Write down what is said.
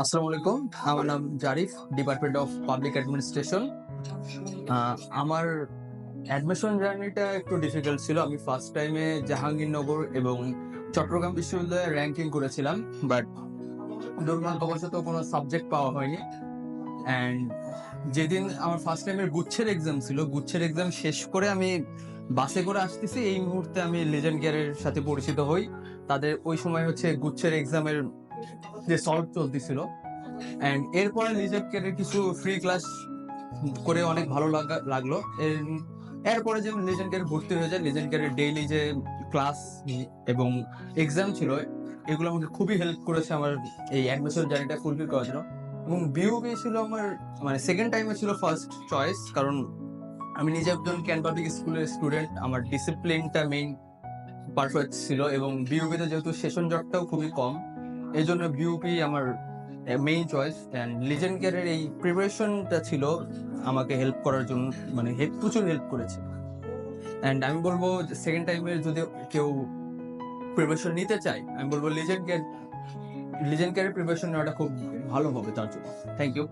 আসসালামু আলাইকুম। আমার নাম Zarif department of public administration আমার অ্যাডমিশন জার্নিটা একটু ডিফিকাল্ট ছিল। আমি ফার্স্ট টাইমে জাহাঙ্গীরনগর এবং চট্টগ্রাম বিশ্ববিদ্যালয়ে র্যাঙ্কিং করেছিলাম বাট দুর্ভাগ্যবশত কোনো সাবজেক্ট পাওয়া হয়নি। অ্যান্ড যেদিন আমার ফার্স্ট টাইমের গুচ্ছের এক্সাম ছিল, গুচ্ছের এক্সাম শেষ করে আমি বাসে করে আসতেছি। এই মুহূর্তে আমি লেজেন্ড গিয়ারের সাথে পরিচিত হই। তাদের ওই সময় হচ্ছে গুচ্ছের এক্সামের যে সলভ চলতেছিল। অ্যান্ড এরপরে গিয়ারের কিছু ফ্রি ক্লাস করে অনেক ভালো লাগা- লাগল। এর- এরপরে যে লেজেন্ড গিয়ারে ভর্তি হয়ে যায় লেজেন্ড গিয়ারের ডেইলি যে ক্লাস এবং এক্সাম ছিল, এগুলো আমাকে খুবই হেল্প করেছে আমার এই অ্যাডমিশন জার্নিটা ফুলফিল করার জন্য। এবং বিউবি ছিল আমার মানে সেকেন্ড টাইমে ছিল ফার্স্ট চয়েস কারণ আমি নিজে একজন ক্যান পাবলিক স্কুলের স্টুডেন্ট আমার ডিসিপ্লিনটা মেইন পারফেক্ট ছিল এবং বিউপিতে যেহেতু সেশন জটটাও খুবই কম। এই জন্য বিউপি আমার মেইন চয়েস অ্যান্ড লিজেন্ড কেয়ারের এই প্রিপারেশনটা ছিল আমাকে হেল্প করার জন্য মানে হেল্প প্রচুর হেল্প করেছে। অ্যান্ড আমি বলব সেকেন্ড টাইমের যদি কেউ প্রিপারেশন নিতে চায়, আমি বলব লিজেন্ড কেয়ার লিজেন্ড কেয়ারের প্রিপারেশন নেওয়াটা খুব ভালো হবে তার জন্য। Thank you